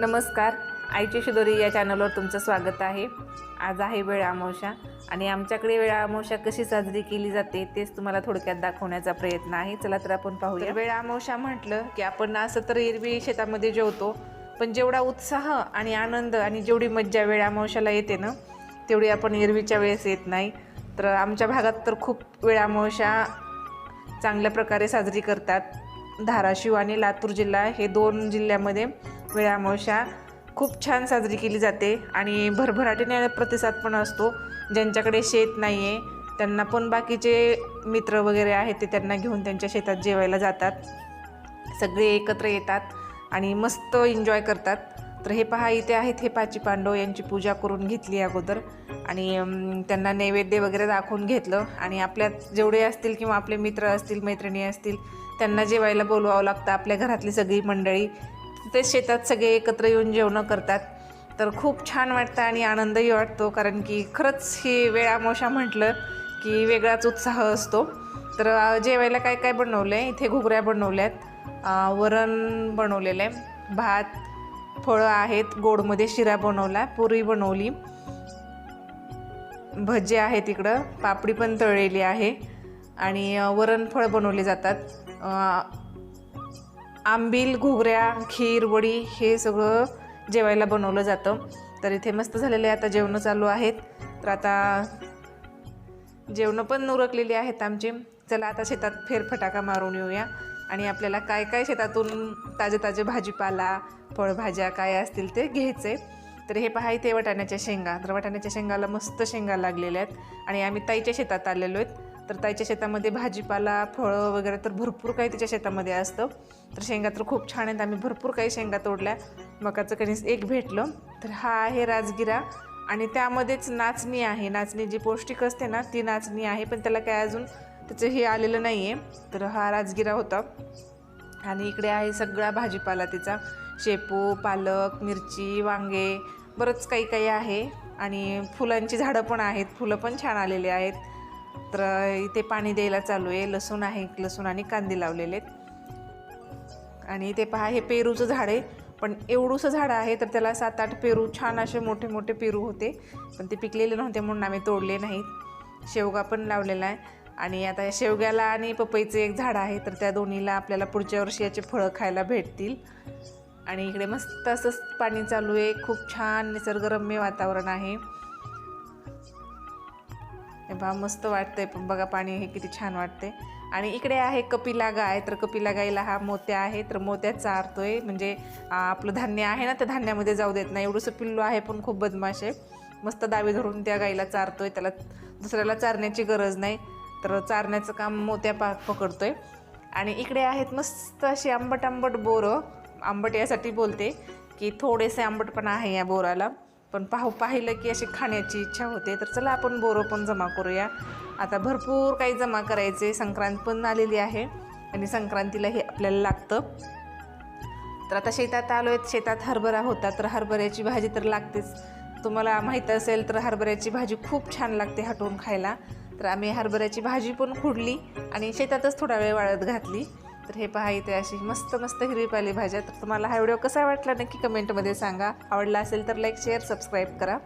नमस्कार. आईची शिदोरी या चॅनलवर तुमचं स्वागत आहे. आज आहे वेळ अमावस्या आणि आमच्याकडे वेळ अमावस्या कशी साजरी केली जाते तेच तुम्हाला थोडक्यात दाखवण्याचा प्रयत्न आहे. चला तर आपण पाहूया. वेळ आमोशा म्हटलं की आपण असं तर एरवी शेतामध्ये जेवतो पण जेवढा उत्साह आणि आनंद आणि जेवढी मज्जा वेळ अमावस्याला येते ना तेवढी आपण एरवीच्या वेळेस येत नाही. तर आमच्या भागात तर खूप वेळ अमावस्या चांगल्या प्रकारे साजरी करतात. धाराशिव आणि लातूर जिल्हा हे दोन जिल्ह्यामध्ये वेळा अमावस्या खूप छान साजरी केली जाते आणि भरभराटीने प्रतिसाद पण असतो. ज्यांच्याकडे शेत नाही आहे त्यांना पण बाकीचे मित्र वगैरे आहेत ते त्यांना घेऊन त्यांच्या शेतात जेवायला जातात. सगळे एकत्र येतात आणि मस्त एन्जॉय करतात. तर हे पहा इथे आहेत हे पाची पांडव यांची पूजा करून घेतली अगोदर. आणि त्यांना नैवेद्य वगैरे दाखवून घेतलं. आणि आपल्यात जेवढे असतील किंवा आपले मित्र असतील मैत्रिणी असतील त्यांना जेवायला बोलवावं लागतं आपल्या घरातली सगळी मंडळी. ते शेतात सगळे एकत्र येऊन जेवणं करतात. तर खूप छान वाटतं आणि आनंदही वाटतो कारण की खरंच ही वेळ म्हटलं की वेगळाच उत्साह असतो. तर जेवायला काय काय बनवलं आहे इथे घुगऱ्या बनवल्या आहेत वरण बनवलेलं आहे भात फळं आहेत गोडमध्ये शिरा बनवला पुरी बनवली. भजे आहेत इकडं पापडी पण तळलेली आहे आणि वरणफळ वरण बनवले जातात. आंबील घोगऱ्या खीर वडी हे सगळं जेवायला बनवलं जातं. तर इथे मस्त झालेले आता जेवणं चालू आहेत. तर आता जेवणं पण उरकलेली आहेत आमची. चला आता शेतात फेरफटाका मारून येऊया. आणि आपल्याला काय काय शेतातून ताजे ताजे भाजीपाला फळभाज्या काय असतील ते घ्यायचे. तर हे पहा इथे वाटाण्याच्या शेंगा. तर वाटाण्याच्या शेंगाला मस्त शेंगा लागलेल्या आहेत. आणि आम्ही ताईच्या शेतात आलेलो आहेत. तर ताईच्या शेतामध्ये भाजीपाला फळं वगैरे तर भरपूर काही तिच्या शेतामध्ये असतं. तर शेंगा तर खूप छान आहेत. आम्ही भरपूर काही शेंगा तोडल्या. मकाचं कणीस एक भेटलं. तर हा आहे राजगिरा आणि त्यामध्येच नाचणी आहे. नाचणी जी पौष्टिक असते ना ती नाचणी आहे पण त्याला काय अजून त्याचं हे आलेलं नाही आहे तर हा राजगिरा होता. आणि इकडे आहे सगळा भाजीपाला तिचा. शेपू पालक मिरची वांगे बरंच काही काही आहे. आणि फुलांची झाडं पण आहेत. फुलं पण छान आलेली आहेत. तर इथे पाणी द्यायला चालू आहे. लसूण आहे लसूण आणि कांदे लावलेले आहेत. आणि इथे पहा हे पेरूचं झाड आहे. पण एवढूसं झाड आहे तर त्याला सात आठ पेरू छान असे मोठे मोठे पेरू होते. पण ते पिकलेले नव्हते म्हणून आम्ही तोडले नाहीत. शेवगा पण लावलेला आहे. आणि आता शेवग्याला आणि पपईचं एक झाड आहे तर त्या दोन्हीला आपल्याला पुढच्या वर्षी याचे फळं खायला भेटतील. आणि इकडे मस्त असंच पाणी चालू आहे. खूप छान निसर्गरम्य वातावरण आहे. पहा मस्त वाटतंय. पण बघा पाणी हे किती छान वाटते आणि इकडे आहे कपिला गाय. तर कपिला गाईला हा मोत्या आहे. तर मोत्या चारतोय. म्हणजे आपलं धान्य आहे ना त्या धान्यामध्ये जाऊ देत नाही. एवढंसं पिल्लू आहे पण खूप बदमाश आहे. मस्त दावे धरून त्या गाईला चारतोय. त्याला दुसऱ्याला चारण्याची गरज नाही. तर चारण्याचं काम मोत्या पा पकडतोय. आणि इकडे आहेत मस्त अशी आंबट आंबट बोरं. आंबट यासाठी बोलते की थोडेसे आंबटपणा आहे या बोराला. पण पाहू पाहिलं की अशी खाण्याची इच्छा होते. तर चला आपण बोरं पण जमा करूया. आता भरपूर काही जमा करायचे. संक्रांत पण आलेली आहे आणि संक्रांतीला हे आपल्याला लागतं. तर आता शेतात आलो आहेत. शेतात हरभरा होता तर हरभऱ्याची भाजी तर लागतेच. तुम्हाला माहीत असेल तर हरभऱ्याची भाजी खूप छान लागते हटवून खायला. तर आम्ही हरभऱ्याची भाजी पण खुडली आणि शेतातच थोडा वेळ वाळत घातली. तर हे पहा इथे अशी मस्त मस्त हिरवी पालेभाज्या तर तुम्हाला हा व्हिडिओ कसा वाटला नक्की कमेंटमध्ये सांगा. आवडला असेल तर लाईक शेअर सबस्क्राईब करा.